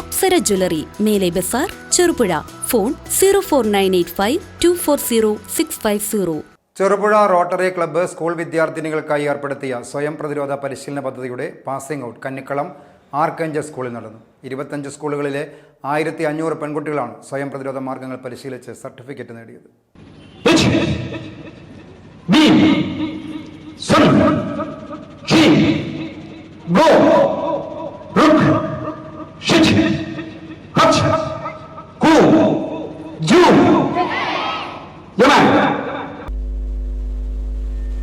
Apsara jewellery Mele Bazar Cherupuzha. Phone zero four nine eight five two four zero six five zero. Cherupuzha rotary club school വിദ്യാർത്ഥിനികൾക്കായി ഏർപ്പെടുത്തിയ സ്വയം പ്രതിരോധ പരിശീലന പദ്ധതിയുടെ passing out Kannikkalam ആർക്കഞ്ച് സ്കൂളിൽ നടന്നു. ഇരുപത്തഞ്ച് സ്കൂളുകളിലെ ആയിരത്തി അഞ്ഞൂറ് പെൺകുട്ടികളാണ് സ്വയം പ്രതിരോധ മാർഗങ്ങൾ പരിശീലിച്ച് സർട്ടിഫിക്കറ്റ് നേടിയത്. Go. Yaman.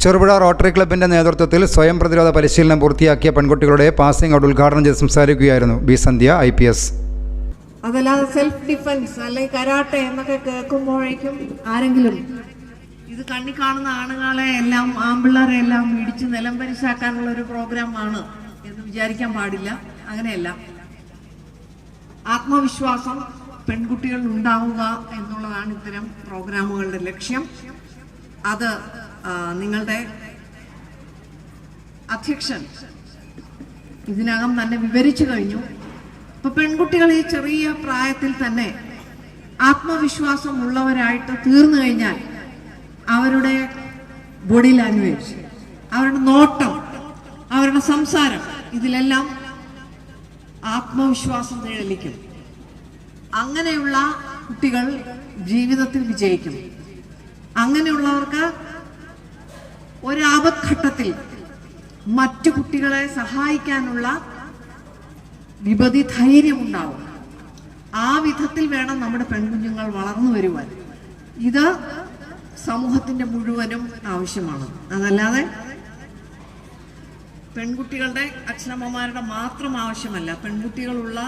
ചെറുപുഴ റോട്ടറി ക്ലബിന്റെ നേതൃത്വത്തിൽ സ്വയം പ്രതിരോധ പരിശീലനം പൂർത്തിയാക്കിയ പെൺകുട്ടികളുടെ പാസിംഗ് ഔട്ട് ഉദ്ഘാടനം ചെയ്ത് സംസാരിക്കുകയായിരുന്നു B Sandhya I P S. അതല്ലാതെ സെൽഫ് ഡിഫൻസ് അല്ലെങ്കിൽ കരാട്ടെ എന്നൊക്കെ കേൾക്കുമ്പോഴേക്കും ആരെങ്കിലും ഇത് കണ്ണി കാണുന്ന ആണുങ്ങളെ എല്ലാം ആമ്പിള്ളേരെ എല്ലാം ഇടിച്ച് നിലം പരിശാക്കാനുള്ള ഒരു പ്രോഗ്രാമാണ് എന്ന് വിചാരിക്കാൻ പാടില്ല. അങ്ങനെയല്ല. ആത്മവിശ്വാസം പെൺകുട്ടികളിൽ ഉണ്ടാവുക എന്നുള്ളതാണ് ഇത്തരം പ്രോഗ്രാമുകളുടെ ലക്ഷ്യം. അത് നിങ്ങളുടെ അധ്യക്ഷൻ ഇതിനകം തന്നെ വിവരിച്ചു കഴിഞ്ഞു. ഇപ്പൊ പെൺകുട്ടികൾ ഈ ചെറിയ പ്രായത്തിൽ തന്നെ ആത്മവിശ്വാസം ഉള്ളവരായിട്ട് തീർന്നു കഴിഞ്ഞാൽ അവരുടെ ബോഡി ലാംഗ്വേജ് അവരുടെ നോട്ടം അവരുടെ സംസാരം ഇതിലെല്ലാം ആത്മവിശ്വാസം നിഴലിക്കും അങ്ങനെയുള്ള കുട്ടികൾ ജീവിതത്തിൽ വിജയിക്കും. അങ്ങനെയുള്ളവർക്ക് ഒരു ആപത്ഘട്ടത്തിൽ മറ്റു കുട്ടികളെ സഹായിക്കാനുള്ള വിപതി ധൈര്യമുണ്ടാവും. ആ വിധത്തിൽ വേണം നമ്മുടെ പെൺകുഞ്ഞുങ്ങൾ വളർന്നു വരുവാൻ. ഇത് സമൂഹത്തിന്റെ മുഴുവനും ആവശ്യമാണ്. അതല്ലാതെ പെൺകുട്ടികളുടെ അച്ഛനമ്മമാരുടെ മാത്രം ആവശ്യമല്ല. പെൺകുട്ടികളുള്ള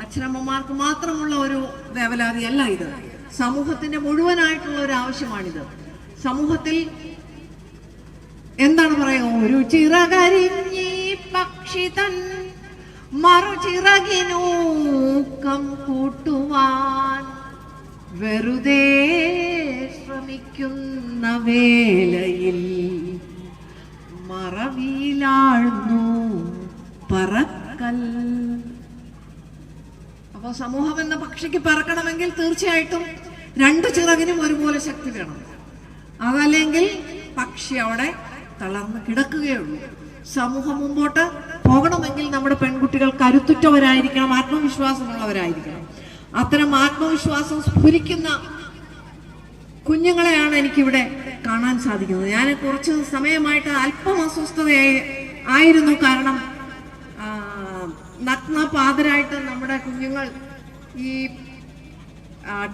അച്ഛനമ്മമാർക്ക് മാത്രമുള്ള ഒരു വേവലാതിയല്ല ഇത്. സമൂഹത്തിന്റെ മുഴുവനായിട്ടുള്ള ഒരു ആവശ്യമാണിത്. സമൂഹത്തിൽ എന്താണ് പറയുക? ഒരു ചിറകരിഞ്ഞി പക്ഷി തൻ മറുചിറകിനൂക്കം കൂട്ടുവാൻ വെറുതെ ശ്രമിക്കുന്ന വേലയിൽ മറവിയിലാഴ്ന്നു പറക്കൽ. അപ്പൊ സമൂഹം എന്ന പക്ഷിക്ക് പറക്കണമെങ്കിൽ തീർച്ചയായിട്ടും രണ്ട് ചിറകിനും ഒരുപോലെ ശക്തി വേണം. അതല്ലെങ്കിൽ പക്ഷി അവിടെ തളർന്ന് കിടക്കുകയുള്ളൂ. സമൂഹം മുമ്പോട്ട് പോകണമെങ്കിൽ നമ്മുടെ പെൺകുട്ടികൾ കരുത്തുറ്റവരായിരിക്കണം ആത്മവിശ്വാസമുള്ളവരായിരിക്കണം. അത്തരം ആത്മവിശ്വാസം സ്ഫുരിക്കുന്ന കുഞ്ഞുങ്ങളെയാണ് എനിക്കിവിടെ കാണാൻ സാധിക്കുന്നത്. ഞാൻ കുറച്ച് സമയമായിട്ട് അല്പം അസ്വസ്ഥതയായി ആയിരുന്നു. കാരണം നഗ്ന പാതരായിട്ട് നമ്മുടെ കുഞ്ഞുങ്ങൾ ഈ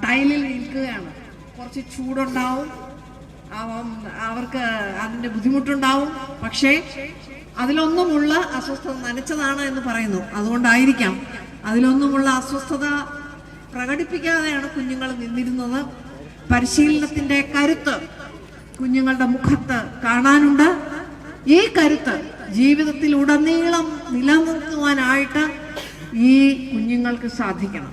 ടൈലിൽ നിൽക്കുകയാണ്. കുറച്ച് ചൂടുണ്ടാവും. അവ- അവർക്ക് അതിന്റെ ബുദ്ധിമുട്ടുണ്ടാവും. പക്ഷേ അതിലൊന്നുമുള്ള അസ്വസ്ഥത നനച്ചതാണ് എന്ന് പറയുന്നു. അതുകൊണ്ടായിരിക്കാം അതിലൊന്നുമുള്ള അസ്വസ്ഥത പ്രകടിപ്പിക്കാതെയാണ് കുഞ്ഞുങ്ങൾ നിന്നിരുന്നത്. പരിശീലനത്തിന്റെ കരുത്ത് കുഞ്ഞുങ്ങളുടെ മുഖത്ത് കാണാനുണ്ട്. ഈ കരുത്ത് ജീവിതത്തിൽ ഉടനീളം നിലനിർത്തുവാനായിട്ട് ഈ കുഞ്ഞുങ്ങൾക്ക് സാധിക്കണം.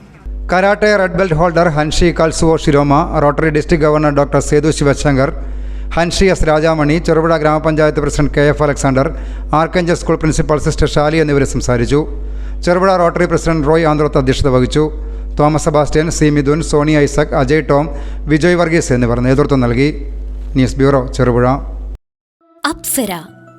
Karate red belt holder Hanshi Katsuo Shiroma rotary district governor doctor Sethu Sivasankar Hanshi S Rajamani Cherupuzha Gramapanchayat president K F Alexander Archangel school principal sister Shali എന്നിവർ സംസാരിച്ചു. ചെറുപുഴ റോട്ടറി പ്രസിഡന്റ് റോയ് ആന്ത്രോത്ത് അധ്യക്ഷത വഹിച്ചു. Thomas Sebastian C Mithun Sony Isaac Ajay Tom Vijay Varghese എന്നിവർ നേതൃത്വം നൽകി. News bureau Cherupuzha. Apsara